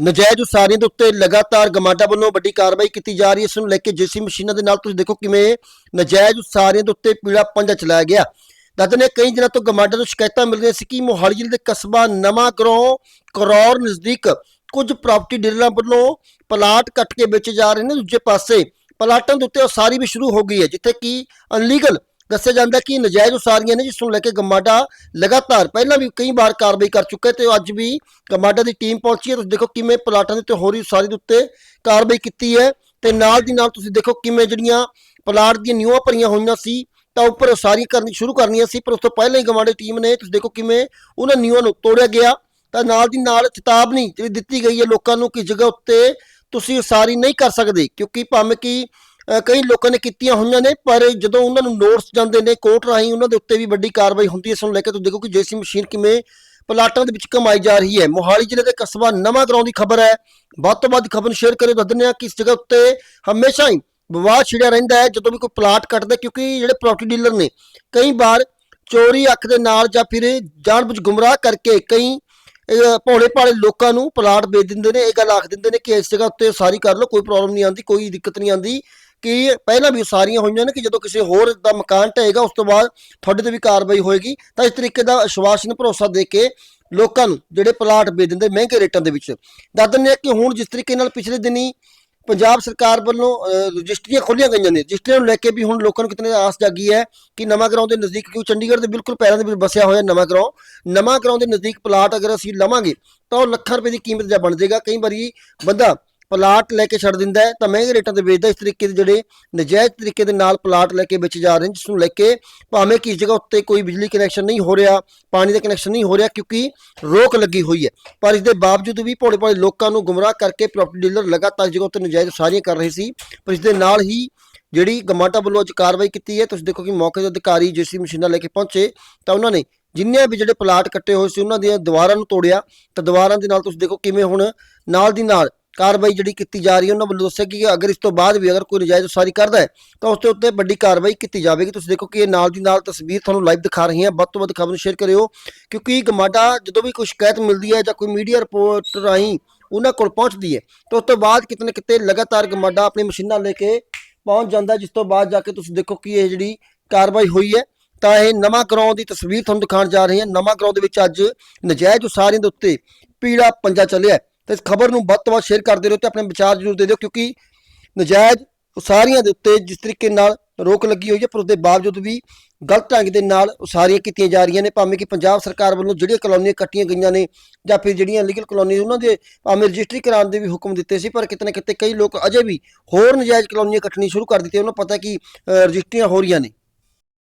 ਨਜਾਇਜ਼ ਉਸਾਰੀਆਂ ਦੇ ਉੱਤੇ ਲਗਾਤਾਰ ਗਮਾਡਾ ਵੱਲੋਂ ਵੱਡੀ ਕਾਰਵਾਈ ਕੀਤੀ ਜਾ ਰਹੀ ਹੈ। ਇਸ ਨੂੰ ਲੈ ਕੇ ਜੇਸੀ ਮਸ਼ੀਨਾਂ ਦੇ ਨਾਲ ਤੁਸੀਂ ਦੇਖੋ ਕਿਵੇਂ ਨਜਾਇਜ਼ ਉਸਾਰੀਆਂ ਦੇ ਉੱਤੇ ਪੀਲਾ ਪੰਜਾ ਚਲਾਇਆ ਗਿਆ। ਦੱਸਦੇ ਨੇ ਕਈ ਦਿਨਾਂ ਤੋਂ ਗਮਾਡਾ ਤੋਂ ਸ਼ਿਕਾਇਤਾਂ ਮਿਲ ਰਹੀਆਂ ਸੀ ਕਿ ਮੋਹਾਲੀ ਜ਼ਿਲ੍ਹੇ ਦੇ ਕਸਬਾ ਨਵਾਂ ਗਰੋਂ ਕਰੌਰ ਨਜ਼ਦੀਕ ਕੁਝ ਪ੍ਰਾਪਰਟੀ ਡੀਲਰਾਂ ਵੱਲੋਂ ਪਲਾਟ ਕੱਟ ਕੇ ਵੇਚੇ ਜਾ ਰਹੇ ਨੇ। ਦੂਜੇ ਪਾਸੇ ਪਲਾਟਾਂ ਦੇ ਉੱਤੇ ਉਸਾਰੀ ਵੀ ਸ਼ੁਰੂ ਹੋ ਗਈ ਹੈ, ਜਿੱਥੇ ਕਿ ਅਨਲੀਗਲ ਦੱਸਿਆ ਜਾਂਦਾ ਕਿ ਨਜਾਇਜ਼ ਉਸਾਰੀਆਂ ਨੇ, ਜਿਸ ਨੂੰ ਲੈ ਕੇ ਗਮਾਡਾ ਲਗਾਤਾਰ ਪਹਿਲਾਂ ਵੀ ਕਈ ਵਾਰ ਕਾਰਵਾਈ ਕਰ ਚੁੱਕਾ ਹੈ ਤੇ ਅੱਜ ਵੀ ਗਮਾਡਾ ਦੀ ਟੀਮ ਪਹੁੰਚੀ ਹੈ। ਤੁਸੀਂ ਦੇਖੋ ਕਿਵੇਂ ਪਲਾਟਾਂ ਦੇ ਉੱਤੇ ਹੋ ਰਹੀ ਉਸਾਰੀ ਦੇ ਉੱਤੇ ਕਾਰਵਾਈ ਕੀਤੀ ਹੈ ਤੇ ਨਾਲ ਦੀ ਨਾਲ ਤੁਸੀਂ ਦੇਖੋ ਕਿਵੇਂ ਜਿਹੜੀਆਂ ਪਲਾਟ ਦੀਆਂ ਨਿਊਆਂ ਭਰੀਆਂ ਹੋਈਆਂ ਸੀ, ਤਾਂ ਉੱਪਰ ਉਸਾਰੀ ਕਰਨੀ ਸ਼ੁਰੂ ਕਰਨੀਆਂ ਸੀ, ਪਰ ਉਸ ਤੋਂ ਪਹਿਲਾਂ ਹੀ ਗਮਾਡਾ ਟੀਮ ਨੇ, ਤੁਸੀਂ ਦੇਖੋ ਕਿਵੇਂ ਉਹਨਾਂ ਨਿਊਆਂ ਨੂੰ ਤੋੜਿਆ ਗਿਆ। ਤਾਂ ਨਾਲ ਦੀ ਨਾਲ ਚੇਤਾਵਨੀ ਜਿਹੜੀ ਦਿੱਤੀ ਗਈ ਹੈ ਲੋਕਾਂ ਨੂੰ ਕਿ ਜਗ੍ਹਾ ਉੱਤੇ ਤੁਸੀਂ ਉਸਾਰੀ ਨਹੀਂ ਕਰ ਸਕਦੇ, ਕਿਉਂਕਿ ਭਾਵੇਂ ਕਿ ਕਈ ਲੋਕਾਂ ਨੇ ਕੀਤੀਆਂ ਹੋਈਆਂ ਨੇ ਪਰ ਜਦੋਂ ਉਹਨਾਂ ਨੂੰ ਨੋਟਸ ਜਾਂਦੇ ਨੇ ਕੋਰਟ ਰਾਹੀਂ ਉਹਨਾਂ ਦੇ ਉੱਤੇ ਵੀ ਵੱਡੀ ਕਾਰਵਾਈ ਹੁੰਦੀ ਹੈ। ਇਸ ਨੂੰ ਲੈ ਕੇ ਤੁਸੀਂ ਦੇਖੋ ਕਿ ਜੇਸੀ ਮਸ਼ੀਨ ਕਿਵੇਂ ਪਲਾਟਾਂ ਦੇ ਵਿੱਚ ਕਮਾਈ ਜਾ ਰਹੀ ਹੈ। ਮੋਹਾਲੀ ਜ਼ਿਲ੍ਹੇ ਦੇ ਕਸਬਾ ਨਵਾਂ ਗਰਾਉਂ ਦੀ ਖਬਰ ਹੈ। ਵੱਧ ਤੋਂ ਵੱਧ ਖਬਰ ਨੂੰ ਸ਼ੇਅਰ ਕਰਿਓ ਦੱਸ ਦਿੰਦੇ ਹਾਂ ਕਿ ਇਸ ਜਗ੍ਹਾ ਉੱਤੇ ਹਮੇਸ਼ਾ ਹੀ ਵਿਵਾਦ ਛਿੜਿਆ ਰਹਿੰਦਾ ਹੈ ਜਦੋਂ ਵੀ ਕੋਈ ਪਲਾਟ ਕੱਟਦਾ ਕਿਉਂਕਿ ਜਿਹੜੇ ਪ੍ਰਾਪਰਟੀ ਡੀਲਰ ਨੇ ਕਈ ਵਾਰ ਚੋਰੀ ਅੱਖ ਦੇ ਨਾਲ ਜਾਂ ਫਿਰ ਜਾਣਬੁੱਝ ਗੁੰਮਰਾਹ ਕਰਕੇ ਕਈ ਅਹ, ਭੋਲੇ ਭਾਲੇ ਲੋਕਾਂ ਨੂੰ ਪਲਾਟ ਵੇਚ ਦਿੰਦੇ ਨੇ। ਇਹ ਗੱਲ ਆਖ ਦਿੰਦੇ ਨੇ ਕਿ ਇਸ ਜਗ੍ਹਾ ਉੱਤੇ ਉਸਾਰੀ ਕਰ ਲਓ ਕੋਈ ਪ੍ਰੋਬਲਮ ਨਹੀਂ ਆਉਂਦੀ ਕੋਈ ਦਿੱਕਤ ਨਹੀਂ ਆਉਂਦੀ। ਕਿ ਪਹਿਲਾਂ ਵੀ ਸਾਰੀਆਂ ਹੋਈਆਂ ਨੇ ਕਿ ਜਦੋਂ ਕਿਸੇ ਹੋਰ ਦਾ ਮਕਾਨ ਢਹੇਗਾ, ਉਸ ਤੋਂ ਬਾਅਦ ਤੁਹਾਡੇ ਤੇ ਵੀ ਕਾਰਵਾਈ ਹੋਏਗੀ। ਤਾਂ ਇਸ ਤਰੀਕੇ ਦਾ ਅਸ਼ਵਾਸਨ ਭਰੋਸਾ ਦੇ ਕੇ ਲੋਕਾਂ ਨੂੰ ਜਿਹੜੇ ਪਲਾਟ ਵੇਚ ਦਿੰਦੇ ਮਹਿੰਗੇ ਰੇਟਾਂ ਦੇ ਵਿੱਚ। ਦੱਸ ਦਿੰਦੇ ਹਾਂ ਕਿ ਹੁਣ ਜਿਸ ਤਰੀਕੇ ਨਾਲ ਪਿਛਲੇ ਦਿਨੀ ਪੰਜਾਬ ਸਰਕਾਰ ਵੱਲੋਂ ਰਜਿਸਟਰੀਆਂ ਖੋਲੀਆਂ ਗਈਆਂ ਨੇ। ਰਜਿਸਟਰੀਆਂ ਨੂੰ ਲੈ ਕੇ ਵੀ ਹੁਣ ਲੋਕਾਂ ਨੂੰ ਕਿਤਨੇ ਆਸ ਜਾਗੀ ਹੈ ਕਿ ਨਵਾਂ ਗਰਾਉਂ ਦੇ ਨਜ਼ਦੀਕ ਕਿਉਂ ਚੰਡੀਗੜ੍ਹ ਦੇ ਬਿਲਕੁਲ ਪੈਰਾਂ ਦੇ ਵਿੱਚ ਵਸਿਆ ਹੋਇਆ ਨਵਾਂ ਗਰਾਉਂ ਨਵਾਂ ਗਰਾਉਂ ਦੇ ਨਜ਼ਦੀਕ ਪਲਾਟ ਅਗਰ ਅਸੀਂ ਲਵਾਂਗੇ, ਤਾਂ ਉਹ ਲੱਖਾਂ ਰੁਪਏ ਦੀ ਕੀਮਤ ਦਾ ਬਣ ਜਾਏਗਾ। ਕਈ ਵਾਰੀ ਬੰਦਾ ਪਲਾਟ ਲੈ ਕੇ ਛੱਡ ਦਿੰਦਾ ਹੈ, ਤਾਂ ਮਹਿੰਗੇ ਰੇਟਾਂ ਤੇ ਵੇਚਦਾ ਇਸ ਤਰੀਕੇ ਦੇ ਜਿਹੜੇ ਨਜਾਇਜ਼ ਤਰੀਕੇ ਦੇ ਨਾਲ ਪਲਾਟ ਲੈ ਕੇ ਵੇਚੇ ਜਾ ਰਹੇ ਨੇ ਜਿਸ ਨੂੰ ਲੈ ਕੇ ਭਾਵੇਂ ਕਿ ਇਸ ਜਗ੍ਹਾ ਉੱਤੇ ਕੋਈ ਬਿਜਲੀ ਕਨੈਕਸ਼ਨ ਨਹੀਂ ਹੋ ਰਿਹਾ, ਪਾਣੀ ਦਾ ਕਨੈਕਸ਼ਨ ਨਹੀਂ ਹੋ ਰਿਹਾ, ਕਿਉਂਕਿ ਰੋਕ ਲੱਗੀ ਹੋਈ ਹੈ। ਪਰ ਇਸ ਦੇ ਬਾਵਜੂਦ ਵੀ ਭੋਲੇ ਭਾਲੇ ਲੋਕਾਂ ਨੂੰ ਗੁੰਮਰਾਹ ਕਰਕੇ ਪ੍ਰਾਪਰਟੀ ਡੀਲਰ ਲਗਾਤਾਰ ਇਸ ਜਗ੍ਹਾ ਉੱਤੇ ਨਜਾਇਜ਼ ਸਾਰੀਆਂ ਕਰ ਰਹੇ ਸੀ, ਪਰ ਇਸ ਦੇ ਨਾਲ ਹੀ ਜਿਹੜੀ ਗਮਾਟਾ ਵੱਲੋਂ ਅੱਜ ਕਾਰਵਾਈ ਕੀਤੀ ਹੈ, ਤੁਸੀਂ ਦੇਖੋ ਕਿ ਮੌਕੇ ਦੇ ਅਧਿਕਾਰੀ ਜੇਸੀ ਮਸ਼ੀਨਾਂ ਲੈ ਕੇ ਪਹੁੰਚੇ, ਤਾਂ ਉਹਨਾਂ ਨੇ ਜਿੰਨੇ ਵੀ ਜਿਹੜੇ ਪਲਾਟ ਕੱਟੇ ਹੋਏ ਸੀ, ਉਹਨਾਂ ਦੀਆਂ ਦੀਵਾਰਾਂ ਨੂੰ ਤੋੜਿਆ। ਤਾਂ ਦੀਵਾਰਾਂ ਦੇ ਨਾਲ ਤੁਸੀਂ ਦੇਖੋ ਕਿਵੇਂ ਹੁਣ ਨਾਲ ਦੀ ਨਾਲ ਕਾਰਵਾਈ ਜਿਹੜੀ ਕੀਤੀ ਜਾ ਰਹੀ ਹੈ, ਉਹਨਾਂ ਵੱਲੋਂ ਦੱਸਿਆ ਕਿ ਅਗਰ ਇਸ ਤੋਂ ਬਾਅਦ ਵੀ ਅਗਰ ਕੋਈ ਨਜਾਇਜ਼ ਉਸਾਰੀ ਕਰਦਾ ਹੈ, ਤਾਂ ਉਸ ਦੇ ਉੱਤੇ ਵੱਡੀ ਕਾਰਵਾਈ ਕੀਤੀ ਜਾਵੇਗੀ। ਤੁਸੀਂ ਦੇਖੋ ਕਿ ਇਹ ਨਾਲ ਦੀ ਨਾਲ ਤਸਵੀਰ ਤੁਹਾਨੂੰ ਲਾਈਵ ਦਿਖਾ ਰਹੀ ਹਾਂ ਵੱਧ ਤੋਂ ਵੱਧ ਖਬਰ ਨੂੰ ਸ਼ੇਅਰ ਕਰਿਓ, ਕਿਉਂਕਿ ਗਮਾਡਾ ਜਦੋਂ ਵੀ ਕੋਈ ਸ਼ਿਕਾਇਤ ਮਿਲਦੀ ਹੈ ਜਾਂ ਕੋਈ ਮੀਡੀਆ ਰਿਪੋਰਟ ਰਾਹੀਂ ਉਹਨਾਂ ਕੋਲ ਪਹੁੰਚਦੀ ਹੈ, ਤਾਂ ਉਸ ਤੋਂ ਬਾਅਦ ਕਿਤੇ ਨਾ ਕਿਤੇ ਲਗਾਤਾਰ ਗਮਾਡਾ ਆਪਣੀ ਮਸ਼ੀਨਾਂ ਲੈ ਕੇ ਪਹੁੰਚ ਜਾਂਦਾ ਜਿਸ ਤੋਂ ਬਾਅਦ ਜਾ ਕੇ ਤੁਸੀਂ ਦੇਖੋ ਕਿ ਇਹ ਜਿਹੜੀ ਕਾਰਵਾਈ ਹੋਈ ਹੈ, ਤਾਂ ਇਹ ਨਵਾਂ ਗਰਾਉਂ ਦੀ ਤਸਵੀਰ ਤੁਹਾਨੂੰ ਦਿਖਾਉਣ ਜਾ ਰਹੇ ਹਾਂ। ਨਵਾਂ ਗਰਾਉਂ ਦੇ ਵਿੱਚ ਅੱਜ ਨਜਾਇਜ਼ ਉਸਾਰੀਆਂ ਦੇ ਉੱਤੇ ਪੀੜਾ ਪੰਜਾ ਚੱਲਿਆ ਤੇ ਇਸ ਖਬਰ ਨੂੰ ਵੱਧ ਤੋਂ ਵੱਧ ਸ਼ੇਅਰ ਕਰਦੇ ਰਹੋ ਤੇ ਆਪਣੇ ਵਿਚਾਰ ਜ਼ਰੂਰ ਦੇ ਦਿਓ, ਕਿਉਂਕਿ ਨਜਾਇਜ਼ ਉਸਾਰੀਆਂ ਦੇ ਉੱਤੇ ਜਿਸ ਤਰੀਕੇ ਨਾਲ ਰੋਕ ਲੱਗੀ ਹੋਈ ਹੈ, ਪਰ ਉਸ ਦੇ ਬਾਵਜੂਦ ਵੀ ਗਲਤ ਢੰਗ ਦੇ ਨਾਲ ਉਸਾਰੀਆਂ ਕੀਤੀਆਂ ਜਾ ਰਹੀਆਂ ਨੇ, ਭਾਵੇਂ ਕਿ ਪੰਜਾਬ ਸਰਕਾਰ ਵੱਲੋਂ ਜਿਹੜੀਆਂ ਕਲੋਨੀਆਂ ਕੱਟੀਆਂ ਗਈਆਂ ਨੇ ਜਾਂ ਫਿਰ ਜਿਹੜੀਆਂ ਲੀਗਲ ਕਲੋਨੀ ਉਹਨਾਂ ਦੇ ਭਾਵੇਂ ਰਜਿਸਟਰੀ ਕਰਾਉਣ ਦੇ ਵੀ ਹੁਕਮ ਦਿੱਤੇ ਸੀ, ਪਰ ਕਿਤੇ ਨਾ ਕਿਤੇ ਕਈ ਲੋਕ ਅਜੇ ਵੀ ਹੋਰ ਨਜਾਇਜ਼ ਕਲੋਨੀਆਂ ਕੱਟਣੀ ਸ਼ੁਰੂ ਕਰ ਦਿੱਤੀਆਂ, ਉਹਨਾਂ ਨੂੰ ਪਤਾ ਕਿ ਰਜਿਸਟਰੀਆਂ ਹੋ ਰਹੀਆਂ ਨੇ।